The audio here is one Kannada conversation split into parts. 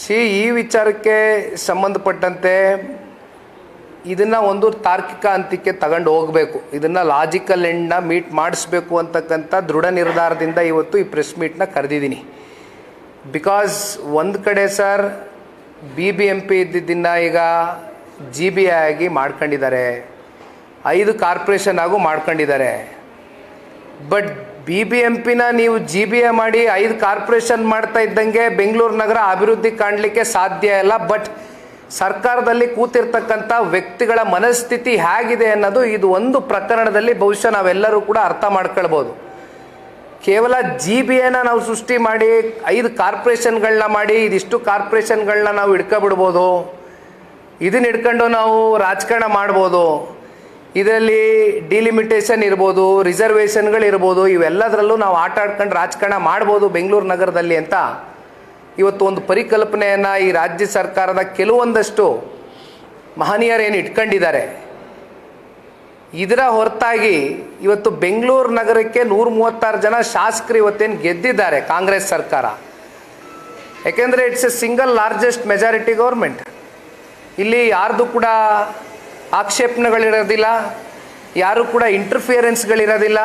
ಸಿ ಈ ವಿಚಾರಕ್ಕೆ ಸಂಬಂಧಪಟ್ಟಂತೆ ಇದನ್ನ ಒಂದು ತಾರ್ಕಿಕ ಅಂತ್ಯಕ್ಕೆ ತಗೊಂಡು ಹೋಗಬೇಕು. ಇದನ್ನ ಲಾಜಿಕಲ್ ಎಂಡ್ನ ಮೀಟ್ ಮಾಡಿಸ್ಬೇಕು ಅಂತಕ್ಕಂಥ ದೃಢ ನಿರ್ಧಾರದಿಂದ ಇವತ್ತು ಈ ಪ್ರೆಸ್ ಮೀಟ್ನ ಕರೆದಿದ್ದೀನಿ. ಬಿಕಾಸ್ ಒಂದು ಕಡೆ sir B B M P ಇದ್ದಿದ್ದನ್ನು ಈಗ ಜಿ ಬಿ ಆಗಿ ಮಾಡ್ಕೊಂಡಿದ್ದಾರೆ. ಐದು ಕಾರ್ಪೊರೇಷನ್ ಆಗು ಮಾಡ್ಕೊಂಡಿದ್ದಾರೆ. ಬಟ್ ಬಿ ಬಿ ಎಂ ಪಿನ ನೀವು ಜಿ ಬಿ ಎ ಮಾಡಿ ಐದು ಕಾರ್ಪೊರೇಷನ್ ಮಾಡ್ತಾ ಇದ್ದಂಗೆ ಬೆಂಗಳೂರು ನಗರ ಅಭಿವೃದ್ಧಿ ಕಾಣಲಿಕ್ಕೆ ಸಾಧ್ಯ ಇಲ್ಲ. ಬಟ್ ಸರ್ಕಾರದಲ್ಲಿ ಕೂತಿರ್ತಕ್ಕಂಥ ವ್ಯಕ್ತಿಗಳ ಮನಸ್ಥಿತಿ ಹೇಗಿದೆ ಅನ್ನೋದು ಇದು ಒಂದು ಪ್ರಕರಣದಲ್ಲಿ ಬಹುಶಃ ನಾವೆಲ್ಲರೂ ಕೂಡ ಅರ್ಥ ಮಾಡ್ಕೊಳ್ಬೋದು. ಕೇವಲ ಜಿ ಬಿ ಎನ ನಾವು ಸೃಷ್ಟಿ ಮಾಡಿ ಐದು ಕಾರ್ಪೊರೇಷನ್ಗಳನ್ನ ಮಾಡಿ ಇದಿಷ್ಟು ಕಾರ್ಪೊರೇಷನ್ಗಳನ್ನ ನಾವು ಹಿಡ್ಕೊಬಿಡ್ಬೋದು. ಇದನ್ನ ಹಿಡ್ಕೊಂಡು ನಾವು ರಾಜಕಾರಣ ಮಾಡ್ಬೋದು. ಇದರಲ್ಲಿ ಡಿಲಿಮಿಟೇಷನ್ ಇರ್ಬೋದು ರಿಸರ್ವೇಷನ್ಗಳು ಇರ್ಬೋದು, ಇವೆಲ್ಲದರಲ್ಲೂ ನಾವು ಆಟ ಆಡ್ಕೊಂಡು ರಾಜಕಾರಣ ಮಾಡ್ಬೋದು ಬೆಂಗಳೂರು ನಗರದಲ್ಲಿ ಅಂತ ಇವತ್ತು ಒಂದು ಪರಿಕಲ್ಪನೆಯನ್ನು ಈ ರಾಜ್ಯ ಸರ್ಕಾರದ ಕೆಲವೊಂದಷ್ಟು ಮಹನೀಯರೇನು ಇಟ್ಕೊಂಡಿದ್ದಾರೆ. ಇದರ ಹೊರತಾಗಿ ಇವತ್ತು ಬೆಂಗಳೂರು ನಗರಕ್ಕೆ ನೂರ ಮೂವತ್ತಾರು ಜನ ಶಾಸಕರು ಇವತ್ತೇನು ಗೆದ್ದಿದ್ದಾರೆ ಕಾಂಗ್ರೆಸ್ ಸರ್ಕಾರ. ಯಾಕೆಂದರೆ it's a single largest majority government ಇಲ್ಲಿ ಯಾರ್ದು ಕೂಡ ಆಕ್ಷೇಪಣೆಗಳಿರೋದಿಲ್ಲ, ಯಾರು ಕೂಡ ಇಂಟರ್ಫಿಯರೆನ್ಸ್ಗಳಿರೋದಿಲ್ಲ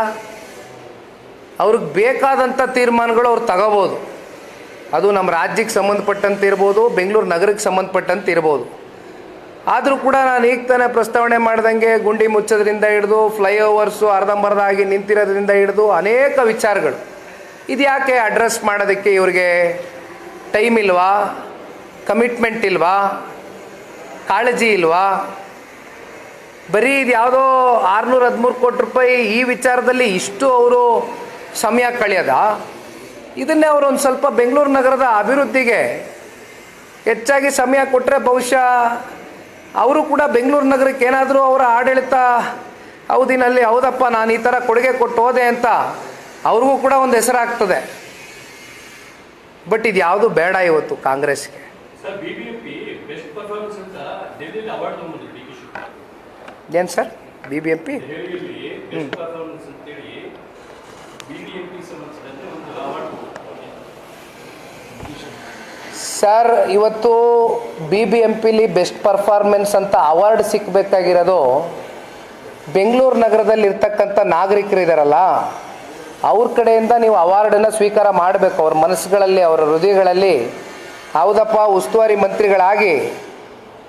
ಅವ್ರಿಗೆ ಬೇಕಾದಂಥ ತೀರ್ಮಾನಗಳು ಅವ್ರು ತಗೋಬೋದು. ಅದು ನಮ್ಮ ರಾಜ್ಯಕ್ಕೆ ಸಂಬಂಧಪಟ್ಟಂತೆ ಇರ್ಬೋದು, ಬೆಂಗಳೂರು ನಗರಕ್ಕೆ ಸಂಬಂಧಪಟ್ಟಂತೆ ಇರ್ಬೋದು. ಆದರೂ ಕೂಡ ನಾನು ಈಗ ತಾನೇ ಪ್ರಸ್ತಾವನೆ ಮಾಡ್ದಂಗೆ ಗುಂಡಿ ಮುಚ್ಚೋದ್ರಿಂದ ಹಿಡಿದು ಫ್ಲೈಓವರ್ಸು ಅರ್ಧಂಬರ್ಧ ಆಗಿ ನಿಂತಿರೋದ್ರಿಂದ ಹಿಡಿದು ಅನೇಕ ವಿಚಾರಗಳು. ಇದು ಯಾಕೆ ಅಡ್ರೆಸ್ ಮಾಡೋದಕ್ಕೆ ಇವ್ರಿಗೆ ಟೈಮ್ ಇಲ್ವಾ? ಕಮಿಟ್ಮೆಂಟ್ ಇಲ್ವಾ? ಕಾಳಜಿ ಇಲ್ವಾ? ಬರೀ ಇದು ಯಾವುದೋ ಆರುನೂರ ಹದಿಮೂರು ಕೋಟಿ ರೂಪಾಯಿ ಈ ವಿಚಾರದಲ್ಲಿ ಇಷ್ಟು ಅವರು ಸಮಯ ಕಳೆಯೋದ? ಇದನ್ನೇ ಅವರು ಒಂದು ಸ್ವಲ್ಪ ಬೆಂಗಳೂರು ನಗರದ ಅಭಿವೃದ್ಧಿಗೆ ಹೆಚ್ಚಾಗಿ ಸಮಯ ಕೊಟ್ಟರೆ ಬಹುಶಃ ಅವರು ಕೂಡ ಬೆಂಗಳೂರು ನಗರಕ್ಕೆ ಏನಾದರೂ ಅವರ ಆಡಳಿತ ಅವಧಿನಲ್ಲಿ ಹೌದಪ್ಪ ನಾನು ಈ ಥರ ಕೊಡುಗೆ ಕೊಟ್ಟು ಹೋದೆ ಅಂತ ಅವ್ರಿಗೂ ಕೂಡ ಒಂದು ಹೆಸರಾಗ್ತದೆ. ಬಟ್ ಇದು ಯಾವುದು ಬೇಡ ಇವತ್ತು ಕಾಂಗ್ರೆಸ್ಗೆ. ಏನು sir? B B M P sir ಇವತ್ತು ಬಿ ಬಿ ಎಂ ಪಿಲಿ ಬೆಸ್ಟ್ ಪರ್ಫಾರ್ಮೆನ್ಸ್ ಅಂತ ಅವಾರ್ಡ್ ಸಿಕ್ಕಬೇಕಾಗಿರೋದು ಬೆಂಗಳೂರು ನಗರದಲ್ಲಿ ಇರ್ತಕ್ಕಂಥ ನಾಗರಿಕರು ಇದ್ದಾರಲ್ಲ ಅವ್ರ ಕಡೆಯಿಂದ ನೀವು ಅವಾರ್ಡನ್ನು ಸ್ವೀಕಾರ ಮಾಡಬೇಕು. ಅವ್ರ ಮನಸ್ಸುಗಳಲ್ಲಿ ಅವರ ಹೃದಯಗಳಲ್ಲಿ. ಹೌದಪ್ಪ ಉಸ್ತುವಾರಿ ಮಂತ್ರಿಗಳಾಗಿ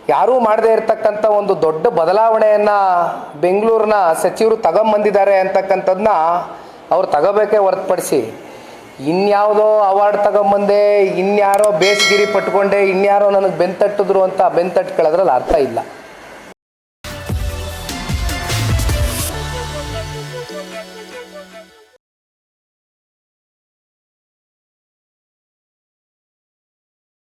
ಯಾರೂ ಮಾಡದೇ ಇರತಕ್ಕಂಥ ಒಂದು ದೊಡ್ಡ ಬದಲಾವಣೆಯನ್ನು ಬೆಂಗಳೂರಿನ ಸಚಿವರು ತಗೊಂಬಂದಿದ್ದಾರೆ ಅಂತಕ್ಕಂಥದ್ದನ್ನ ಅವ್ರು ತಗೋಬೇಕೇ ಹೊರತುಪಡಿಸಿ ಇನ್ಯಾವುದೋ ಅವಾರ್ಡ್ ತಗೊಂಬಂದೆ, ಇನ್ಯಾರೋ ಬೇಸ್ಗಿರಿ ಪಟ್ಕೊಂಡೆ, ಇನ್ಯಾರೋ ನನಗೆ ಬೆಂತಟ್ಟಿದ್ರು ಅಂತ ಬೆಂತಟ್ಕೊಳ್ಳೋದ್ರಲ್ಲಿ ಅರ್ಥ ಇಲ್ಲ.